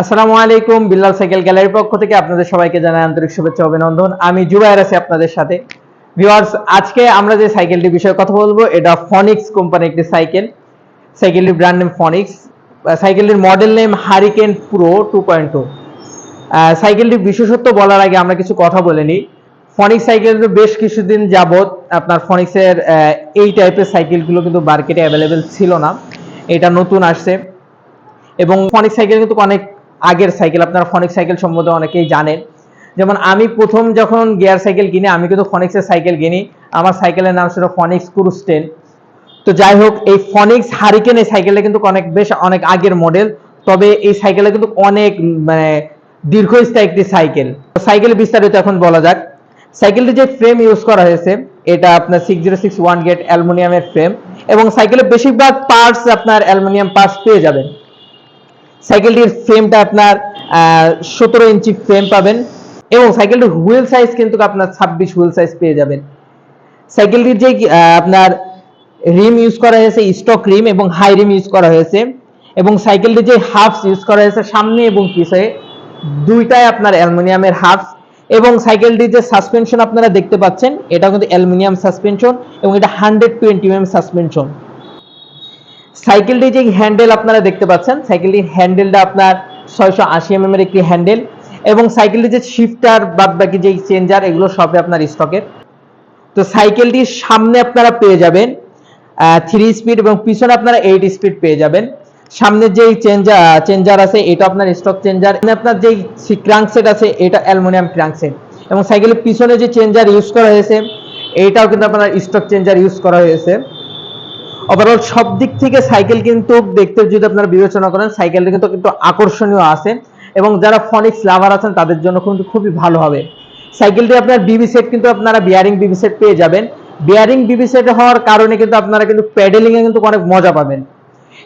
আসসালামু আলাইকুম, বিল্লাল সাইকেল গ্যালারির পক্ষ থেকে আপনাদের সবাইকে জানাই আন্তরিক শুভেচ্ছা অভিনন্দন। আমি জুবাইর আছি আপনাদের সাথে। ভিউয়ার্স আজকে আমরা যে সাইকেলটির বিষয়ে কথা বলব, এটা ফনিক্স কোম্পানির একটি সাইকেল। সাইকেলটির brand name Phoenix সাইকেলটির model name hurricane pro two point two সাইকেলটির বিশেষত্ব বলার আগে আমরা কিছু কথা বলে নিই। ফনিক্স সাইকেল বেশ কিছুদিন যাবৎ আপনার ফনিক্সের এই টাইপের সাইকেলগুলো কিন্তু মার্কেটে অ্যাভেলেবেল ছিল না। এটা নতুন আসছে। এবং ফনিক সাইকেল কিন্তু অনেক আগের সাইকেল আপনারা ফনিক সাইকেল সম্বন্ধে অনেকেই জানেন। যেমন আমি প্রথম যখন গিয়ার সাইকেল কিনি, আমি কিন্তু ফনিক্সের সাইকেল কিনি আমার সাইকেলের নাম ছিল ফনিক্স ক্রুজ টেন তো যাই হোক, এই ফনিক্স হারিকেন এই সাইকেলটা কিন্তু অনেক, বেশ অনেক আগের মডেল তবে এই সাইকেলটা কিন্তু অনেক মানে দীর্ঘস্থায়ী একটি সাইকেল সাইকেল বিস্তারিত এখন বলা যাক। সাইকেলটি যে ফ্রেম ইউজ করা হয়েছে, এটা আপনার six zero six one gate অ্যালুমিনিয়ামের ফ্রেম এবং সাইকেলের বেশিরভাগ পার্টস আপনার অ্যালুমিনিয়াম পার্টস পেয়ে যাবেন। সাইকেলটির ফ্রেমটা আপনার সতেরো ইঞ্চি ফ্রেম পাবেন এবং সাইকেলটির হুইল সাইজ কিন্তু আপনার ছাব্বিশ হুইল সাইজ পেয়ে যাবেন। সাইকেলটির যে আপনার রিম ইউজ করা হয়েছে স্টক রিম এবং হাই রিম ইউজ করা হয়েছে এবং সাইকেলটির যে হাফস ইউজ করা হয়েছে সামনে এবং পিছে, দুইটাই আপনার অ্যালুমিনিয়ামের হাফস এবং সাইকেলটির যে সাসপেনশন আপনারা দেখতে পাচ্ছেন এটা কিন্তু অ্যালুমিনিয়াম সাসপেনশন এবং এটা হান্ড্রেড টোয়েন্টি এম সাসপেনশন সাইকেলটি যে হ্যান্ডেল আপনারা দেখতে পাচ্ছেন সাইকেলটির হ্যান্ডেলটা আপনার ছয়শো আশি এম এর একটি হ্যান্ডেল এবং সাইকেলটি যে শিফটার বাদ বাকি যে চেঞ্জার এগুলো সবই আপনার স্টকের তো সাইকেলটির সামনে আপনারা পেয়ে যাবেন থ্রি স্পিড এবং পিছনে আপনারা এইট স্পিড পেয়ে যাবেন। সামনের যেই চেঞ্জার চেঞ্জার আছে, এটা আপনার স্টক চেঞ্জার আপনার যেই ক্রাঙ্কসেট আছে, এটা অ্যালুমিনিয়াম ক্রাঙ্কসেট এবং সাইকেলের পিছনে যে চেঞ্জার ইউজ করা হয়েছে এইটাও কিন্তু আপনার স্টক চেঞ্জার ইউজ করা হয়েছে। ওভারঅল সব দিক থেকে সাইকেল কিন্তু দেখতে যদি আপনারা বিবেচনা করেন সাইকেলটা কিন্তু একটু আকর্ষণীয় আছে। এবং যারা ফনিক্স লাভার আছেন, তাদের জন্য কিন্তু খুবই ভালো হবে। সাইকেলটি আপনার বিবি সেট কিন্তু আপনারা বিয়ারিং বিবি সেট পেয়ে যাবেন। বিয়ারিং বিবি সেট হওয়ার কারণে কিন্তু আপনারা কিন্তু প্যাডেলিং এ কিন্তু অনেক মজা পাবেন।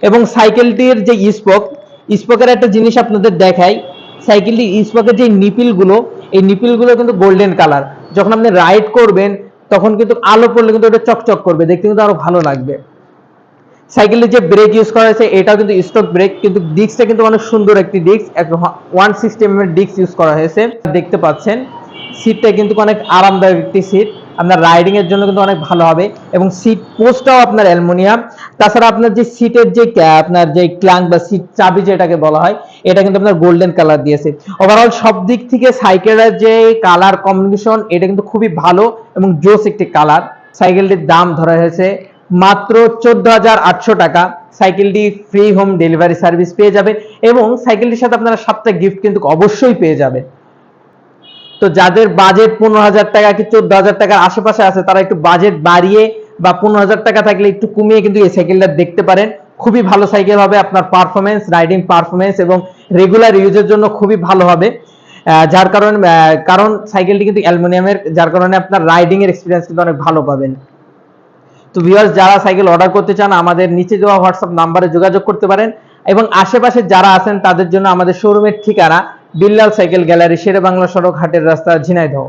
এবং সাইকেলটির যে স্পোক স্পোকের একটা জিনিস আপনাদের দেখাই। সাইকেলটি স্পোকের যে নিপিলগুলো এই নিপিলগুলো কিন্তু গোল্ডেন কালার যখন আপনি রাইড করবেন, তখন কিন্তু আলো পড়লে কিন্তু ওটা চকচক করবে। দেখতে কিন্তু আরও ভালো লাগবে। সাইকেলের যে ব্রেক ইউজ করা হয়েছে, এটাও কিন্তু স্টক ব্রেক কিন্তু ডিস্কটা কিন্তু অনেক সুন্দর একটি ডিস্ক ওয়ানের ডিস্ক ইউজ করা হয়েছে। দেখতে পাচ্ছেন সিটটা কিন্তু অনেক আরামদায়ক একটি সিট আপনার রাইডিং এর জন্য কিন্তু অনেক ভালো হবে। এবং সিট পোস্টটাও আপনার অ্যালুমিনিয়াম। তাছাড়া আপনার যে সিটের যে আপনার যে ক্লাঙ্ক বা সিট চাবি যেটাকে বলা হয়, এটা কিন্তু আপনার গোল্ডেন কালার দিয়েছে। ওভারঅল সব দিক থেকে সাইকেলের যে কালার কম্বিনেশন এটা কিন্তু খুবই ভালো এবং জোস একটি কালার সাইকেলটির দাম ধরা হয়েছে মাত্র চোদ্দ হাজার আটশো টাকা সাইকেলটি ফ্রি হোম ডেলিভারি সার্ভিস পেয়ে যাবেন এবং সাইকেলটির সাথে আপনারা সাতটা গিফট কিন্তু অবশ্যই পেয়ে যাবেন। তো যাদের বাজেট পনেরো হাজার টাকা কি চোদ্দ হাজার টাকার আশেপাশে আছে, তারা একটু বাজেট বাড়িয়ে বা পনেরো হাজার টাকা থাকলে একটু কমিয়ে কিন্তু এই সাইকেলটা দেখতে পারেন। খুবই ভালো সাইকেল হবে, আপনার পারফরমেন্স রাইডিং পারফরমেন্স এবং রেগুলার ইউজের জন্য খুবই ভালো হবে। যার কারণে কারণ সাইকেলটি কিন্তু অ্যালুমিনিয়ামের, যার কারণে আপনার রাইডিং এর এক্সপিরিয়েন্স কিন্তু অনেক ভালো পাবেন। তো ভিউয়ার্স যারা সাইকেল অর্ডার করতে চান, আমাদের নিচে দেওয়া হোয়াটসঅ্যাপ নাম্বারে যোগাযোগ করতে পারেন এবং আশেপাশে যারা আছেন, তাদের জন্য আমাদের শোরুমের ঠিকানা বিল্লাল সাইকেল গ্যালারি শেরে বাংলা সড়ক, হাটের রাস্তা, ঝিনাইদহ।